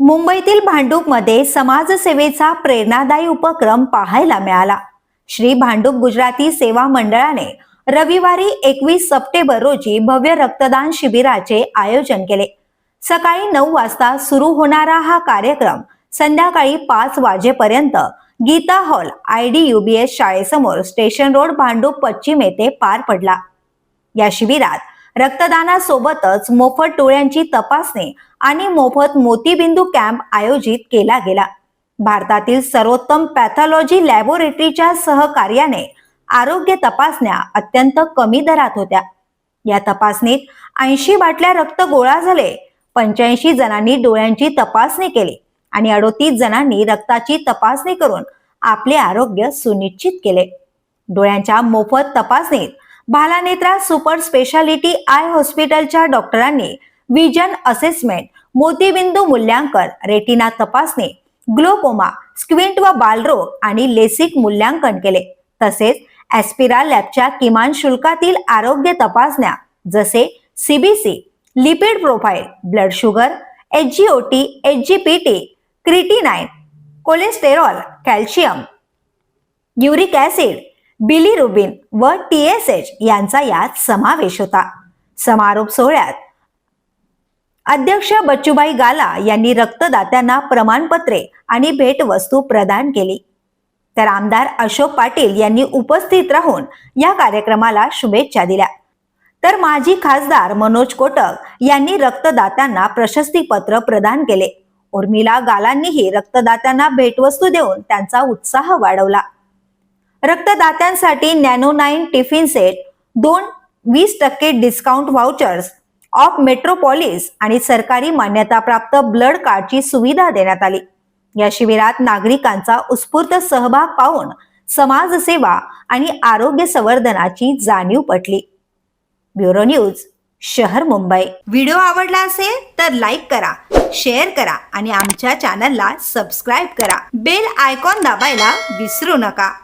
मुंबईतील भांडूपमध्ये समाजसेवेचा प्रेरणादायी उपक्रम पाहायला मिळाला. श्री भांडूप गुजराती सेवा मंडळाने रविवारी एकवीस सप्टेंबर रोजी भव्य रक्तदान शिबिराचे आयोजन केले. सकाळी नऊ वाजता सुरू होणारा हा कार्यक्रम संध्याकाळी पाच वाजेपर्यंत Geeta hall I D UBS शाळेसमोर station road Bhandup पश्चिम येथे पार पडला. या शिबिरात रक्तदानासोबतच मोफत डोळ्यांची तपासणी आणि मोफत मोतीबिंदू कॅम्प आयोजित केला गेला. भारतातील सर्वोत्तम पॅथॉलॉजी लॅबोरेटरीच्या सहकार्याने आरोग्य तपासण्या अत्यंत कमी दरात होत्या. या तपासणीत ऐंशी बाटल्या रक्त गोळा झाले पंच्याऐंशी जणांनी डोळ्यांची तपासणी केली आणि अडोतीस जणांनी रक्ताची तपासणी करून आपले आरोग्य सुनिश्चित केले. डोळ्यांच्या मोफत तपासणीत भालानेत्रा सुपर स्पेशालिटी आय हॉस्पिटलच्या डॉक्टरांनी विजन असेसमेंट मोतीबिंदू मूल्यांकन रेटिना तपासणी ग्लोकोमा स्क्विंट व बालरोग आणि लेसिक मूल्यांकन केले. तसेच एस्पिरा लॅबच्या किमान शुल्कातील आरोग्य तपासण्या जसे CBC lipid profile blood sugar H G O T H G P T creatinine cholesterol calcium uric bilirubin व टी एस एच यांचा यात समावेश होता. समारोप सोहळ्यात अध्यक्ष बच्चूबाई गाला यांनी रक्तदात्यांना प्रमाणपत्रे आणि भेटवस्तू प्रदान केली. तर आमदार अशोक पाटील यांनी उपस्थित राहून या कार्यक्रमाला शुभेच्छा दिल्या. तर माजी खासदार मनोज कोटक यांनी रक्तदात्यांना प्रशस्तीपत्र प्रदान केले. उर्मिला गालांनीही रक्तदात्यांना भेटवस्तू देऊन त्यांचा उत्साह वाढवला. रक्तदात्यांसाठी नॅनो नाईन टिफिन सेट दोन वीस टक्के डिस्काउंट व्हाउचर्स ऑफ मेट्रोपॉलिस आणि सरकारी मान्यताप्राप्त ब्लड कार्डची सुविधा देण्यात आली. या शिबिरात नागरिकांचा उत्स्फूर्त सहभाग पाहून समाजसेवा आणि आरोग्य संवर्धनाची जाणीव पटली. ब्युरो न्यूज शहर मुंबई. व्हिडिओ आवडला असेल तर लाईक करा शेअर करा आणि आमच्या चॅनलला सबस्क्राईब करा. बेल आयकॉन दाबायला विसरू नका.